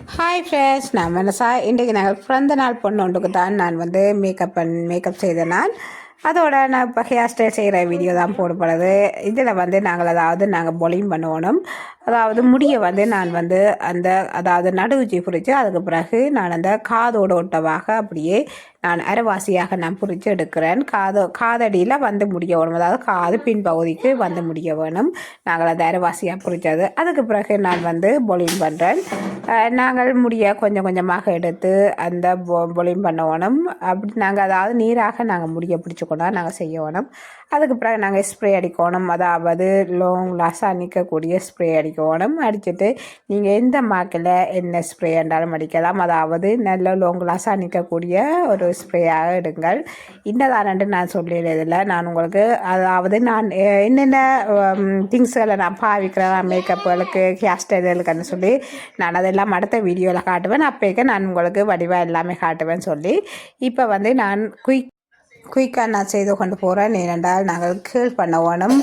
Hi friends நான் மனசா. இன்றைக்கு நாங்கள் பிறந்த நாள் பொண்ணு ஒன்றுக்கு தான் நான் வந்து மேக்கப் பண் மேக்கப் செய்த நான். அதோட நான் இப்போ ஹேர் ஸ்டைல் செய்கிற வீடியோ தான் போடப்படுது இதில் வந்து நாங்கள் அதாவது நாங்கள் பொலிங் பண்ணுவோம். அதாவது முடியை வந்து நான் வந்து அந்த அதாவது நடுவுச்சி புரித்து அதுக்கு பிறகு நான் அந்த காதோட ஒட்டவாக அப்படியே நான் அரைவாசியாக நான் புரித்து எடுக்கிறேன். காது காதடியில் வந்து முடிய வேணும். அதாவது காது பின்பகுதிக்கு வந்து முடிய வேணும். நாங்கள் அதை அரைவாசியாக புரித்தது அதுக்கு பிறகு நான் வந்து பொலிம் பண்ணுறேன் நாங்கள் முடிய கொஞ்சம் கொஞ்சமாக எடுத்து அந்த பொ பொலிங் பண்ண வேணும். அப்படி நாங்கள் அதாவது நீராக நாங்கள் முடிய பிடிச்சிக்கொண்டா நாங்கள் செய்ய வேணும். அதுக்கு பிறகு நாங்கள் ஸ்ப்ரே அடிக்கணும் அதாவது லாங் லாஸாக நிற்கக்கூடிய ஸ்ப்ரே அடிக்கணும் அடிச்சுட்டு நீங்கள் எந்த மாக்கில் என்ன ஸ்ப்ரே என்றாலும் அடிக்கலாம். அதாவது நல்ல லாங் லாஸாக நிற்கக்கூடிய ஒரு ஸ்ப்ரேயாக எடுங்கள். இன்னதானன்ட்டு நான் சொல்லிடுறதில்ல. நான் உங்களுக்கு அதாவது நான் என்னென்ன திங்ஸ்களை நான் பாவிக்கிறேன் மேக்கப்புகளுக்கு ஹேர் ஸ்டைலுக்குன்னு சொல்லி நான் அதெல்லாம் அடுத்த வீடியோவில் காட்டுவேன். அப்போக்க நான் உங்களுக்கு வடிவாக எல்லாமே காட்டுவேன் சொல்லி இப்போ வந்து நான் குயிக் குயிக்காக நான் செய்து கொண்டு போகிறேன் ஏனென்றால் நாங்கள் கீழ் பண்ண வேணும்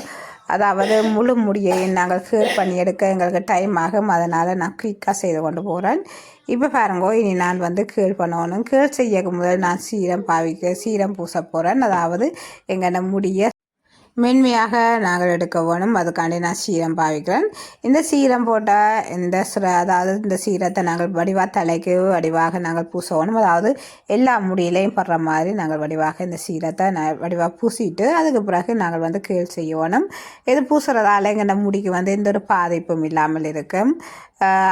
அதாவது முழு முடியை நாங்கள் கீழ் பண்ணி எடுக்க எங்களுக்கு டைம் ஆகும். அதனால் நான் குயிக்காக செய்து கொண்டு போகிறேன் இப்போ பாருங்கோ இனி நான் வந்து கீழ் பண்ணணும். கீழ் செய்ய முதல் நான் சீரம் பாவிக்க சீரம் பூச போகிறேன் அதாவது எங்கள் முடியை மென்மையாக நாங்கள் எடுக்க வேணும். அதுக்காண்டி நான் சீரம் பாவிக்கிறேன். இந்த சீரம் போட்டால் இந்த அதாவது இந்த சீரத்தை நாங்கள் வடிவாக தலைக்கு வடிவாக நாங்கள் பூசணும். அதாவது எல்லா முடியிலையும் படுற மாதிரி நாங்கள் வடிவாக இந்த சீரத்தை நான் வடிவாக பூசிட்டு அதுக்கு பிறகு நாங்கள் வந்து கீழ் செய்யணும். இது பூசுறதால எங்கள் முடிக்கு வந்து எந்த ஒரு பாதிப்பும் இல்லாமல் இருக்கும்.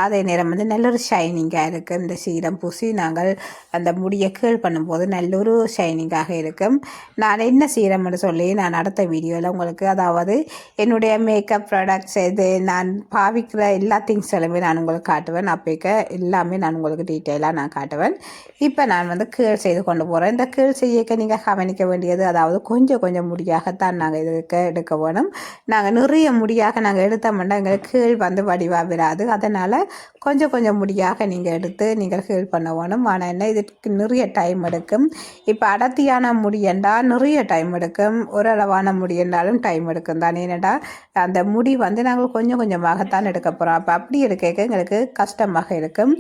அதே நேரம் வந்து நல்ல ஒரு ஷைனிங்காக இருக்கும் இந்த சீரம் பூசி நாங்கள் அந்த முடியை கீழ் பண்ணும்போது நல்ல ஒரு ஷைனிங்காக இருக்கும். நான் என்ன சீரம்னு சொல்லி நான் அடுத்த வீடியோவில் உங்களுக்கு அதாவது என்னுடைய மேக்கப் ப்ராடக்ட்ஸ் இது நான் பாவிக்கிற எல்லா திங்ஸ்களுமே நான் உங்களுக்கு காட்டுவேன். அப்போக்க எல்லாமே நான் உங்களுக்கு டீட்டெயிலாக நான் காட்டுவேன். இப்போ நான் வந்து கீழ் செய்து கொண்டு போகிறேன் இந்த கீழ் செய்யக்க நீங்கள் கவனிக்க வேண்டியது அதாவது கொஞ்சம் கொஞ்சம் முடியாகத்தான் நாங்கள் இதுக்கு எடுக்க வேணும். நாங்கள் நிறைய முடியாக நாங்கள் எடுத்தோம்னா எங்களுக்கு கீழ் வந்து வடிவாக விடாது அதனால் கொஞ்சம் கொஞ்சம் முடியாக நீங்கள் எடுத்து நீங்கள் ஹீல் பண்ண வேணும். ஆனால் என்ன இதுக்கு நிறைய டைம் எடுக்கும். இப்போ அடர்த்தியான முடி என்றால் நிறைய டைம் எடுக்கும். ஓரளவான முடி என்றாலும் டைம் எடுக்கும் தான். ஏனெண்டா அந்த முடி வந்து நாங்கள் கொஞ்சம் கொஞ்சமாகத்தான் எடுக்க போகிறோம் அப்போ அப்படி எடுக்க எங்களுக்கு கஷ்டமாக இருக்கும்.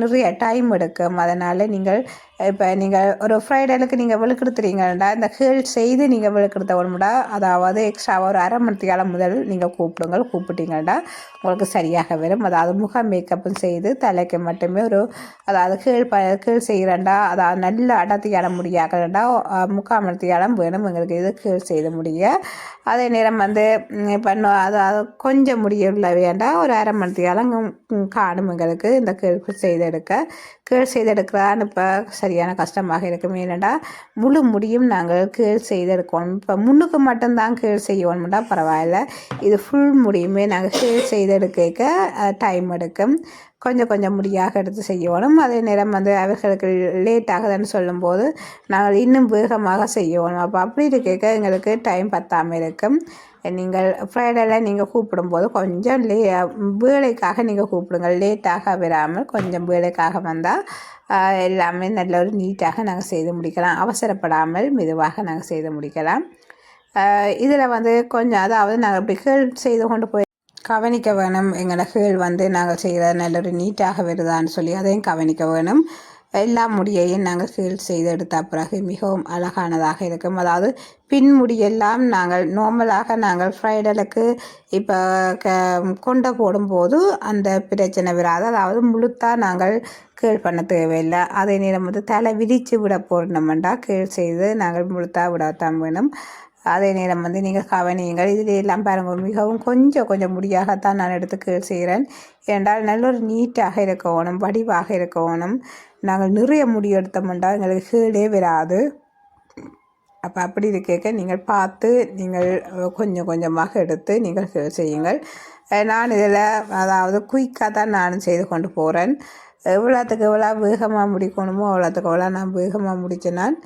நிறைய டைம் எடுக்கும். அதனால் நீங்கள் இப்போ நீங்கள் ஒரு ஃப்ரைடேலுக்கு நீங்கள் விழுக்கெடுத்துறீங்கடா இந்த கீழ் செய்து நீங்கள் விழுக்கெடுத்த உடம்புடா அதாவது எக்ஸ்ட்ரா ஒரு அரை மணி காலம் முதல் நீங்கள் கூப்பிடுங்கள் கூப்பிட்டீங்கடா உங்களுக்கு சரியாக வரும். அதாவது முக மேக்கப்பும் செய்து தலைக்கு மட்டுமே ஒரு அதாவது கீழ் ப கீழ் செய்கிறேன்டா அதாவது நல்ல அடர்த்தியான முடியாகடா முக்கால் மணத்தியாலம் வேணும் எங்களுக்கு இது கீழ் செய்து முடிய. அதே நேரம் வந்து இப்போ அதாவது கொஞ்சம் முடியுள்ள வேண்டாம் ஒரு அரை மணத்தியாலம் காணும் எங்களுக்கு இந்த கீழ் செய்தெடுக்க. கீழ் செய்தெடுக்கிறான்னு இப்போ சரியான கஷ்டமாக இருக்கும் ஏனெண்டா முழு முடியும் நாங்கள் கீழ் செய்திருக்கோம். இப்போ முன்னுக்கு மட்டும்தான் கீழ் செய்யணும்டா பரவாயில்ல. இது ஃபுல் முடியுமே நாங்கள் கீழ் செய்தெடுக்க டைம் எடுக்கும். கொஞ்சம் கொஞ்சம் முடியாக எடுத்து செய்யணும். அதே நேரம் வந்து அவர்களுக்கு லேட் ஆகுதுன்னு சொல்லும்போது நாங்கள் இன்னும் வேகமாக செய்யணும். அப்போ அப்படி இருக்க எங்களுக்கு டைம் பத்தாமல் இருக்கும். நீங்கள் ஃப்ரைடேல நீங்கள் கூப்பிடும்போது கொஞ்சம் லே வேலைக்காக நீங்கள் கூப்பிடுங்க லேட்டாக வராமல் கொஞ்சம் வேலைக்காக வந்தால் எல்லாமே நல்ல ஒரு நீட்டாக நாங்கள் செய்து முடிக்கலாம். அவசரப்படாமல் மெதுவாக நாங்கள் செய்து முடிக்கலாம். இதில் வந்து கொஞ்சம் அதாவது நாங்கள் இப்படி கீழ் செய்து கொண்டு போய் கவனிக்க வேணும். எங்களோட கீழ் வந்து நாங்கள் செய்கிற நல்ல ஒரு நீட்டாக வருதான்னு சொல்லி அதையும் கவனிக்க வேணும். எல்லா முடியையும் நாங்கள் கீழ் செய்து எடுத்த பிறகு மிகவும் அழகானதாக இருக்கும். அதாவது பின் முடியெல்லாம் நாங்கள் நார்மலாக நாங்கள் ஃப்ரைடலுக்கு இப்போ க கொண்டை போடும்போது அந்த பிரச்சனை வராது. அதாவது முழுத்தாக நாங்கள் கீழ் பண்ண தேவையில்லை. அதே நேரம் வந்து தலை விரித்து விட போடணுமெண்டா கீழ் செய்து நாங்கள் முழுத்தா விடத்தான் வேணும். அதே நேரம் வந்து நீங்கள் கவனியுங்கள். இதில் எல்லாம் பாருங்கள் மிகவும் கொஞ்சம் கொஞ்சம் முடியாகத்தான் நான் எடுத்து கீழ் செய்கிறேன். ஏனென்றால் நல்ல ஒரு நீட்டாக இருக்கணும் வடிவாக இருக்கணும் நாங்கள் நிறைய முடி எடுத்தோம்னா எங்களுக்கு கீழே வராது. அப்போ அப்படி இருக்க நீங்கள் பார்த்து நீங்கள் கொஞ்சம் கொஞ்சமாக எடுத்து நீங்கள் கீழ் செய்யுங்கள். நான் இதில் அதாவது குயிக்காக தான் நானும் செய்து கொண்டு போகிறேன் எவ்வளோத்துக்கு எவ்வளோ வேகமாக முடிக்கணுமோ அவ்வளோத்துக்கு எவ்வளோ நான் வேகமாக முடித்தேன் நான்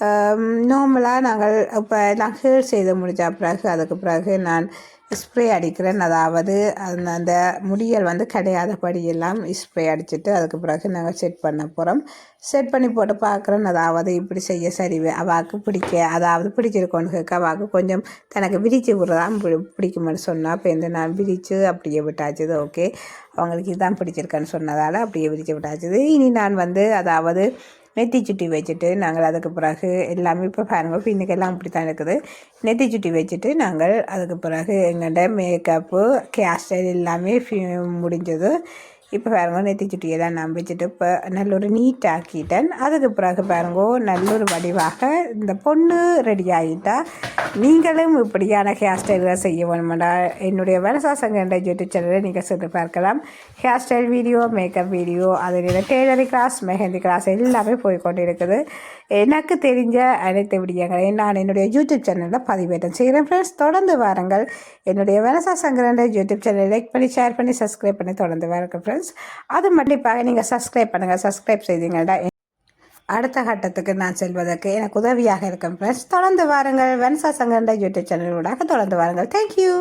Um, நார்மலாக நாங்கள் இப்போ நான் ஹேர் செய்து முடித்த பிறகு அதுக்கு பிறகு நான் ஸ்ப்ரே அடிக்கிறேன். அதாவது அந்த அந்த முடியல் வந்து கிடையாதபடி எல்லாம் ஸ்ப்ரே அடிச்சுட்டு அதுக்கு பிறகு நாங்கள் செட் பண்ண போகிறோம் செட் பண்ணி போட்டு பார்க்குறேன். அதாவது இப்படி செய்ய சரி அவாவுக்கு பிடிக்க அதாவது பிடிச்சிருக்கோன்னு கேட்க அவாவுக்கு கொஞ்சம் தனக்கு விரித்து விடுறதான் பி பிடிக்குமென்னு சொன்னால் இப்போ இந்த நான் விரித்து அப்படியே விட்டாச்சுது ஓகே அவங்களுக்கு இதுதான் பிடிச்சிருக்கேன்னு சொன்னதால் அப்படியே விரித்து விட்டாச்சுது இனி நான் வந்து அதாவது நெத்தி சுட்டி வச்சுட்டு நாங்கள் அதுக்கு பிறகு எல்லாமே இப்போ பாருங்கள் பின்னுக்கெல்லாம் அப்படி தான் இருக்குது. நெத்தி சுட்டி வச்சுட்டு நாங்கள் அதுக்கு பிறகு எங்கள்கிட்ட மேக்கப்பு கேர் ஸ்டைல் எல்லாமே முடிஞ்சது. இப்போ பாருங்க நெத்தி தான் நான் வச்சுட்டு இப்போ நல்ல ஒரு நீட்டாக்கிட்டேன் அதுக்கு பிறகு பாருங்க நல்ல ஒரு வடிவாக இந்த பொண்ணு ரெடி ஆகிட்டா நீங்களும் இப்படியான ஹேர் ஸ்டைல்களை செய்ய வேணுமெண்டா என்னுடைய வனசாசங்க என்ற யூடியூப் சேனலை நீங்கள் சென்று பார்க்கலாம். Hair style video makeup video அதில் டெய்லரிங் கிளாஸ் மெஹந்தி கிளாஸ் எல்லாமே போய் கொண்டு இருக்குது எனக்கு தெரிஞ்ச அனைத்து விடயங்களையும் நான் என்னுடைய யூடியூப் சேனலில் பதிவேற்றம் செய்கிறேன். ஃப்ரெண்ட்ஸ் தொடர்ந்து வாருங்கள். என்னுடைய வனசா சங்கரன் யூடியூப் சேனலை லைக் பண்ணி ஷேர் பண்ணி சப்ஸ்கிரைப் பண்ணி தொடர்ந்து வாருங்கள் ஃப்ரெண்ட்ஸ் அது கண்டிப்பாக நீங்கள் சப்ஸ்கிரைப் பண்ணுங்கள் சப்ஸ்கிரைப் செய்தீங்கள்டா. அடுத்த கட்டத்துக்கு நான் செல்வதற்கு எனக்கு உதவியாக இருக்கும் ஃப்ரெண்ட்ஸ் தொடர்ந்து வாருங்கள். வனசா சங்கரன் யூடியூப் சேனலூடாக தொடர்ந்து வாருங்கள். தேங்க்யூ